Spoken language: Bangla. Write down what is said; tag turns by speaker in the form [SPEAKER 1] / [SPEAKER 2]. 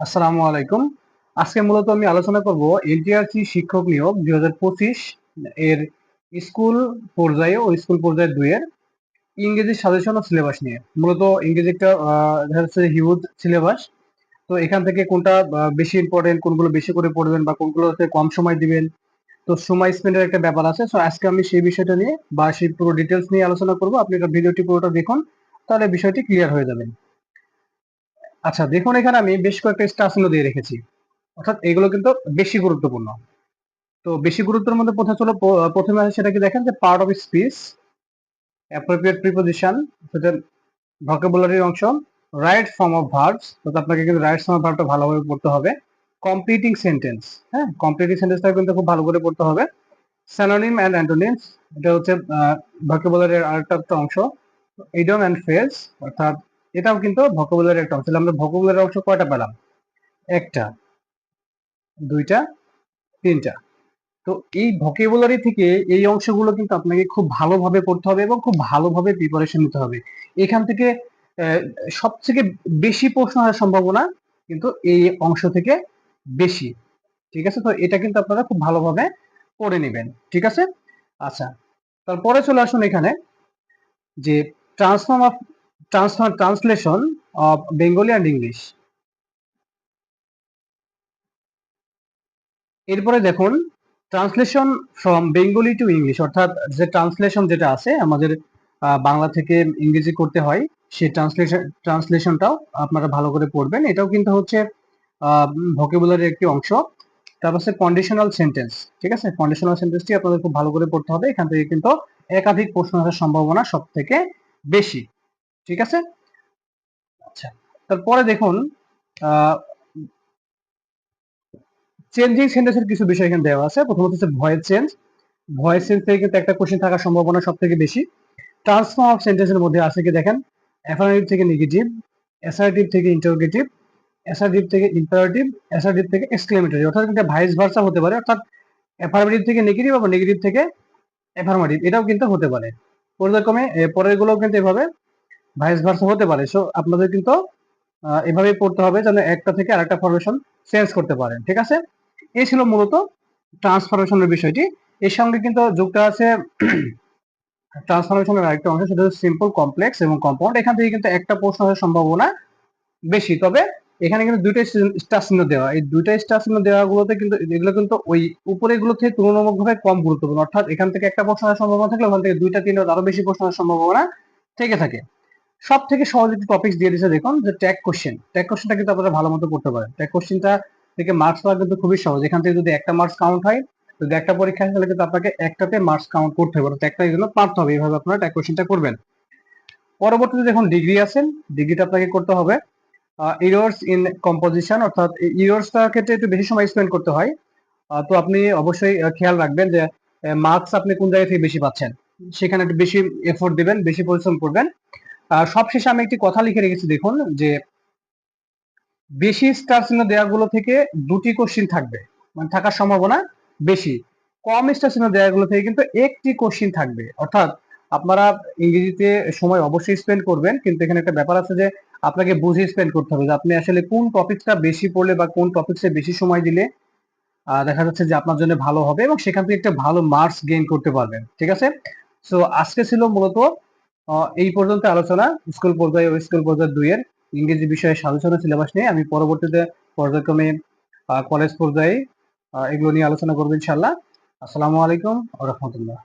[SPEAKER 1] আসসালামু আলাইকুম। আজকে মূলত আমি আলোচনা করব এনটিআরসি শিক্ষক নিয়োগ দুই এর স্কুল পর্যায়ে ও স্কুল পর্যায়ে দুইয়ের ইংরেজি সাজেশন ও সিলেবাস নিয়ে। মূলত ইংরেজি একটা দেখা যাচ্ছে হিউজ সিলেবাস তো এখান থেকে কোনটা বেশি ইম্পর্টেন্ট কোনগুলো বেশি করে পড়বেন বা কোনগুলোতে কম সময় দিবেন? তো সময় স্পেন্ডের একটা ব্যাপার আছে। তো আজকে আমি সেই বিষয়টা নিয়ে বা সেই পুরো ডিটেলস নিয়ে আলোচনা করব। আপনি ভিডিওটি পুরোটা দেখুন, তাহলে বিষয়টি ক্লিয়ার হয়ে যাবে। আচ্ছা দেখুন এখানে আমি বেশ কয়েকটা স্টার চিহ্ন দিয়ে রেখেছি। অর্থাৎ এগুলো কিন্তু বেশি গুরুত্বপূর্ণ। তো বেশি গুরুত্বের মধ্যে প্রথমে চলো প্রথমে আছে সেটা কি দেখেন যে part of speech appropriate preposition সেটা ভোকাবুলারির অংশ রাইট ফর্ম অফ ভার্বস তো আপনাকে কিন্তু রাইট ফর্ম অফ ভার্বটা ভালোভাবে পড়তে হবে। কমপ্লিটিং সেন্টেন্স হ্যাঁ? কমপ্লিটিং সেন্টেন্সটা কিন্তু খুব ভালো করে পড়তে হবে। স্যানোনিম অ্যান্ড অ্যান্টোনিমস এটা হচ্ছে ভোকাবুলারির আরেকটা অংশ। ইডিয়ম অ্যান্ড ফ্রেজ অর্থাৎ এটাও কিন্তু ভোকাবুলারির একটা অংশ। আমরা ভোকাবুলারির অংশ কয়টা পেলাম? একটা, দুইটা, তিনটা। তো এই ভোকেবুলারি থেকে এই অংশগুলো কিন্তু আপনাকে খুব ভালোভাবে পড়তে হবে এবং খুব ভালোভাবে প্রিপারেশন নিতে হবে। এখান থেকে সব থেকে বেশি প্রশ্ন হওয়ার সম্ভাবনা কিন্তু এই অংশ থেকে বেশি। ঠিক আছে? তো এটা কিন্তু আপনারা খুব ভালোভাবে পড়ে নেবেন। ঠিক আছে? আচ্ছা তারপরে চলে আসুন এখানে যে transform of transfer translation of Bengali and English. এরপরে দেখুন, translation from Bengali to English অর্থাৎ যে ট্রান্সলেশন যেটা আছে, আমাদের বাংলা থেকে ইংরেজি করতে হয় সেই ট্রান্সলেশন, ট্রান্সলেশনটাও আপনারা ভালো করে পড়বেন। এটাও কিন্তু হচ্ছে ভোকেবুলারির একটি অংশ। তারপর হচ্ছে কন্ডিশনাল সেন্টেন্স ঠিক আছে? কন্ডিশনাল সেন্টেন্সটি আপনাদের খুব ভালো করে পড়তে হবে। এখান থেকে কিন্তু একাধিক প্রশ্ন আসার সম্ভাবনা সব থেকে বেশি। ঠিক আছে? আচ্ছা তারপরে দেখুন চেঞ্জিং সেন্টেন্সের কিছু বিষয় এখানে দেওয়া আছে। প্রথমত হচ্ছে ভয়েস চেঞ্জ ভয়েস চেঞ্জ থেকে কিন্তু একটা কোশ্চেন থাকার সম্ভাবনা সব থেকে বেশি ট্রান্সফর্ম অফ সেন্টেন্সের মধ্যে আছে কি দেখেন? অ্যাফার্মেটিভ থেকে নেগেটিভ অ্যাসার্টিভ থেকে ইন্টারোগেটিভ অ্যাসার্টিভ থেকে ইম্পারেটিভ অ্যাসার্টিভ থেকে এক্সক্লেমেটরি অর্থাৎ এটা ভাইস ভার্সা হতে পারে। অর্থাৎ অ্যাফার্মেটিভ থেকে নেগেটিভ আবার নেগেটিভ থেকে অ্যাফার্মেটিভ এটাও কিন্তু হতে পারে। পর্যায়ক্রমে এ, পরের গুলোও কিন্তু এভাবে। ভাইস ভার্সা হতে পারে। সো আপনাদের কিন্তু এভাবেই পড়তে হবে যেন একটা থেকে আরেকটা ফরমেশন চেঞ্জ করতে পারেন, ঠিক আছে? এই ছিল মূলত ট্রান্সফরমেশনের বিষয়টি। এর সঙ্গে কিন্তু যুক্ত আছে ট্রান্সফরমেশনের আরেকটা অংশ, সেটা হচ্ছে সিম্পল কমপ্লেক্স এবং কম্পাউন্ড এখান থেকে কিন্তু একটা প্রশ্ন আসার সম্ভাবনা বেশি। তবে এখানে কিন্তু দুইটা স্টার চিহ্ন দেওয়া। এই দুইটা স্টার চিহ্ন দেওয়া গুলোতে কিন্তু, এগুলো কিন্তু ওই উপরে গুলো থেকে তুলনামূলকভাবে কম গুরুত্বপূর্ণ। অর্থাৎ এখান থেকে একটা প্রশ্ন আসার সম্ভাবনা থাকলে ওখান থেকে দুইটা, তিনটা, আরও বেশি প্রশ্ন আসার সম্ভাবনা থেকে থাকে। সব থেকে সহজ একটি টপিক দিয়ে দিয়েছে দেখুন, যে ট্যাগ কোশ্চেন ট্যাগ কোশ্চেনটা কিন্তু আপনারা ভালো মতো করতে পারেন। ট্যাগ কোশ্চেনটা থেকে মার্কস পাওয়া কিন্তু খুবই সহজ। এখান থেকে যদি একটা মার্কস কাউন্ট হয়, যদি একটা পরীক্ষা হয়, তাহলে কিন্তু আপনাকে একটাতে মার্কস কাউন্ট করতে হবে। অর্থাৎ একটা জন্য পারতে হবে। এইভাবে আপনারা ট্যাগ কোশ্চেনটা করবেন। পরবর্তীতে দেখুন ডিগ্রি আছেন ডিগ্রিটা আপনাকে করতে হবে। ইরোর্স ইন কম্পোজিশন অর্থাৎ ইরোর্সটার ক্ষেত্রে একটু বেশি সময় স্পেন্ড করতে হয়। তো আপনি অবশ্যই খেয়াল রাখবেন যে মার্কস আপনি কোন জায়গা থেকে বেশি পাচ্ছেন। সেখানে একটু বেশি এফোর্ট দিবেন, বেশি পরিশ্রম করবেন। সবশেষে আমি একটি কথা লিখে রেখেছি, দেখুন, যে বেশি স্টার চিহ্ন দেওয়াগুলো থেকে দুটি কোশ্চিন থাকবে মানে থাকার সম্ভাবনা বেশি। কম স্টার চিহ্ন দেওয়াগুলো থেকে কিন্তু একটি কোশ্চিন থাকবে। অর্থাৎ আপনারা ইংরেজিতে সময় অবশ্যই স্পেন্ড করবেন, কিন্তু এখানে একটা ব্যাপার আছে যে আপনাকে বুঝে স্পেন্ড করতে হবে যে আপনি আসলে কোন টপিকটা বেশি পড়লে বা কোন টপিকসে বেশি সময় দিলে দেখা যাচ্ছে যে আপনার জন্য ভালো হবে এবং সেখান থেকে একটা ভালো মার্কস গেইন করতে পারবেন, ঠিক আছে? সো আজকে ছিল মূলত এই পর্যন্ত আলোচনা স্কুল পর্যায়ে ও স্কুল পর্যায়ে দুইয়ের ইংরেজি বিষয়ে আলোচনা সিলেবাস নিয়ে আমি পরবর্তীতে পর্যায়ক্রমে কলেজ পর্যায়ে এগুলো নিয়ে আলোচনা করব ইনশাল্লাহ আসসালামু আলাইকুম রহমতুল্লাহ।